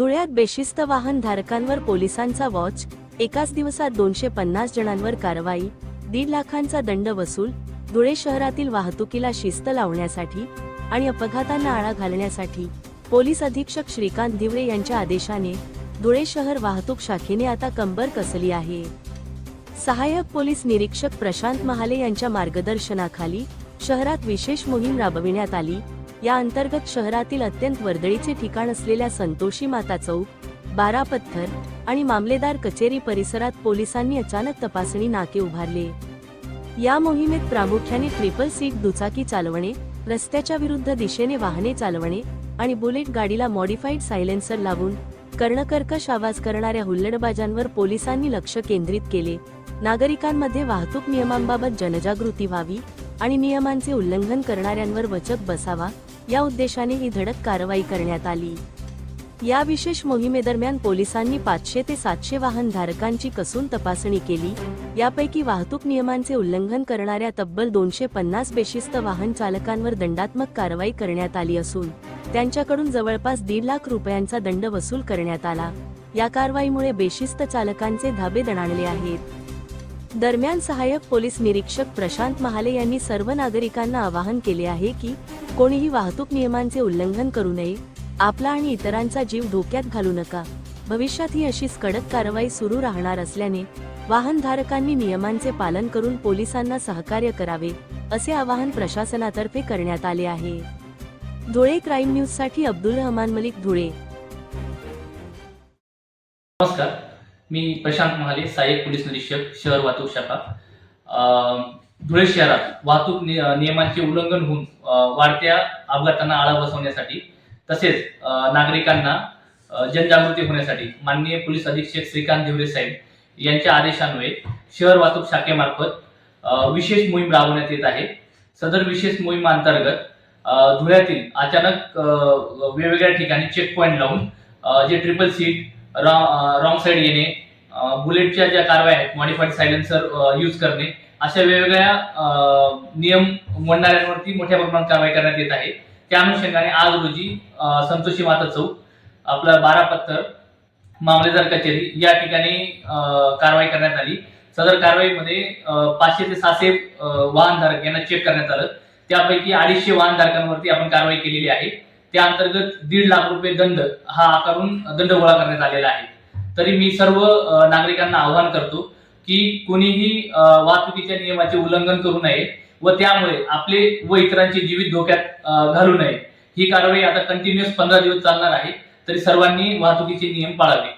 धुळ्यात बेशिस्त वाहन धारकांवर पोलिसांचा वॉच एकाच दिवसात दोनशे पन्नास जणांवर कारवाई दीड लाखांचा दंड वसूल धुळे शहरातील वाहतुकीला शिस्त लावण्यासाठी आणि अपघातांना आळा घालण्यासाठी पोलीस अधीक्षक श्रीकांत दिवळे यांच्या आदेशाने धुळे शहर वाहतूक शाखेने आता कंबर कसली आहे. सहाय्यक पोलीस निरीक्षक प्रशांत महाले यांच्या मार्गदर्शनाखाली शहरात विशेष मोहीम राबविण्यात आली. या अंतर्गत शहरातील अत्यंत वर्दळीचे ठिकाण असलेल्या संतोषी माता चौक बारा पत्थर आणि मामलेदार कचेरी परिसरात पोलिसांनी अचानक तपासणी नाके उभारले. या मोहिमेत प्रामुख्याने ट्रिपल सीट दुचाकी चालवणे रस्त्याच्या विरुद्ध दिशेने वाहने चालवणे आणि बुलेट गाडीला मॉडिफाईड सायलेन्सर लावून कर्णकर्कश आवाज करणाऱ्या हुल्लडबाजांवर पोलिसांनी लक्ष केंद्रित केले. नागरिकांमध्ये वाहतूक नियमांबाबत जनजागृती व्हावी आणि नियमांचे उल्लंघन करणाऱ्यांवर वचक बसावा या उद्देशाने ही धडक कारवाई करण्यात आली. या विशेष मोहिमेदरम्यान पोलिसांनी पाचशे ते सातशे वाहन धारकांची कसून तपासणी केली. यापैकी वाहतूक नियमांचे उल्लंघन करणाऱ्या तब्बल दोनशे पन्नास बेशिस्त वाहन चालकांवर दंडात्मक कारवाई करण्यात आली असून त्यांच्याकडून जवळपास दीड लाख रुपयांचा दंड वसूल करण्यात आला. या कारवाईमुळे बेशिस्त चालकांचे धाबे दणाणले आहेत. दरम्यान सहाय्यक पोलीस निरीक्षक प्रशांत महाले यांनी सर्व नागरिकांना आवाहन केले आहे की कोणीही वाहतूक नियमांचे उल्लंघन करू नये आपला आणि इतरांचा जीव धोक्यात घालू नका. भविष्यात ही अशीच कडक कारवाई सुरू राहणार असल्याने वाहनधारकांनी नियमांचे पालन करून पोलिसांना सहकार्य करावे असे आवाहन प्रशासनातर्फे करण्यात आले आहे. धुळे क्राईम न्यूजसाठी अब्दुल रहमान मलिक धुळे. नमस्कार. मी प्रशांत महाले सहाय्यक पोलीस निरीक्षक शहर वाहतूक शाखा. धुळे शहरात वाहतूक नियमांचे उल्लंघन होऊन वाढत्या अपघातांना आळा बसवण्यासाठी तसेच नागरिकांना जनजागृती होण्यासाठी माननीय पोलीस अधीक्षक श्रीकांत देवरे साहेब यांच्या आदेशान्वये शहर वाहतूक शाखेमार्फत विशेष मोहीम राबवण्यात येत आहे. सदर विशेष मोहिमांतर्गत धुळ्यातील अचानक वेगवेगळ्या ठिकाणी चेक पॉईंट लावून जे triple seat wrong side uh, येणे uh, बुलेटच्या ज्या कारवाया आहेत मॉडिफाईड सायलेन्सर यूज करणे अशा वेगवेगळ्या uh, नियम मोडणाऱ्यांवरती मोठ्या प्रमाणात कारवाई करण्यात येत आहे. त्या अनुषंगाने आज रोजी संतोषी माता चौक आपला बारा पत्तर मामलेदार कचेरी या ठिकाणी कारवाई करण्यात आली. सदर कारवाईमध्ये पाचशे ते सहाशे वाहनधारक यांना चेक करण्यात आलं. त्यापैकी अडीचशे वाहनधारकांवरती आपण कारवाई केलेली आहे. त्या अंतर्गत दीड लाख रुपये दंड हा आकारून दंड गोळा करण्यात आलेला आहे. तरी मी सर्व नागरिकांना आवाहन करतो की कोणीही वाहतुकीच्या नियमाचे उल्लंघन करू नये व त्यामुळे आपले व इतरांचे जीवित धोक्यात घालू नये. ही कारवाई आता कंटिन्युअस पंधरा दिवस चालणार आहे. तरी सर्वांनी वाहतुकीचे नियम पाळावे.